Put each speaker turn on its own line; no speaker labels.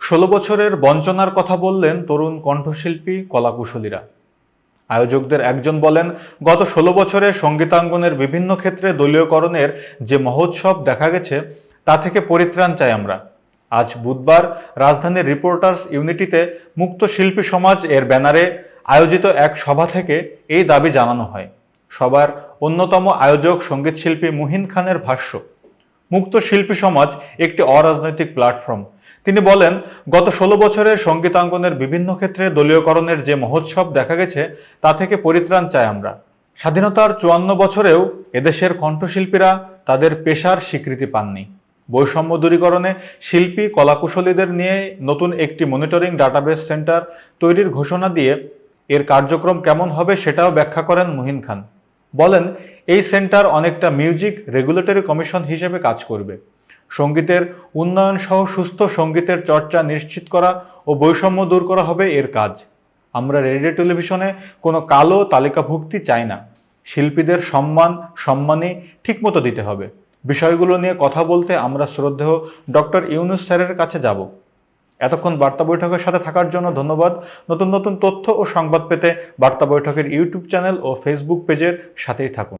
ষোলো বছরের বঞ্চনার কথা বললেন তরুণ কণ্ঠশিল্পী, কলাকুশলীরা। আয়োজকদের একজন বলেন, গত ষোলো বছরে সঙ্গীতাঙ্গনের বিভিন্ন ক্ষেত্রে দলীয়করণের যে মহোৎসব দেখা গেছে, তা থেকে পরিত্রাণ চাই আমরা। আজ বুধবার রাজধানীর রিপোর্টার্স ইউনিটিতে মুক্ত শিল্পী সমাজ এর ব্যানারে আয়োজিত এক সভা থেকে এই দাবি জানানো হয়। সবার অন্যতম আয়োজক সঙ্গীতশিল্পী মুহিন খানের ভাষ্য, মুক্ত শিল্পী সমাজ একটি অরাজনৈতিক প্ল্যাটফর্ম। তিনি বলেন, গত ষোলো বছরের সঙ্গীতাঙ্গনের বিভিন্ন ক্ষেত্রে দলীয়করণের যে মহোৎসব দেখা গেছে, তা থেকে পরিত্রাণ চাই আমরা। স্বাধীনতার চুয়ান্ন বছরেও এদেশের কণ্ঠশিল্পীরা তাদের পেশার স্বীকৃতি পাননি। বৈষম্য দূরীকরণে শিল্পী, কলাকুশলীদের নিয়ে নতুন একটি মনিটরিং ডাটাবেস সেন্টার তৈরির ঘোষণা দিয়ে এর কার্যক্রম কেমন হবে সেটাও ব্যাখ্যা করেন মুহিন খান। বলেন, এই সেন্টার অনেকটা মিউজিক রেগুলেটরি কমিশন হিসেবে কাজ করবে। সঙ্গীতের উন্নয়ন সহ সুস্থ সঙ্গীতের চর্চা নিশ্চিত করা ও বৈষম্য দূর করা হবে এর কাজ। আমরা রেডিও টেলিভিশনে কোনো কালো তালিকাভুক্তি চাই না। শিল্পীদের সম্মান, সম্মানই ঠিকমতো দিতে হবে। বিষয়গুলো নিয়ে কথা বলতে আমরা শ্রদ্ধেয় ডক্টর ইউনুস স্যারের কাছে যাব। এতক্ষণ বার্তা বৈঠকের সাথে থাকার জন্য ধন্যবাদ। নতুন নতুন তথ্য ও সংবাদ পেতে বার্তা বৈঠকের ইউটিউব চ্যানেল ও ফেসবুক পেজের সাথেই থাকুন।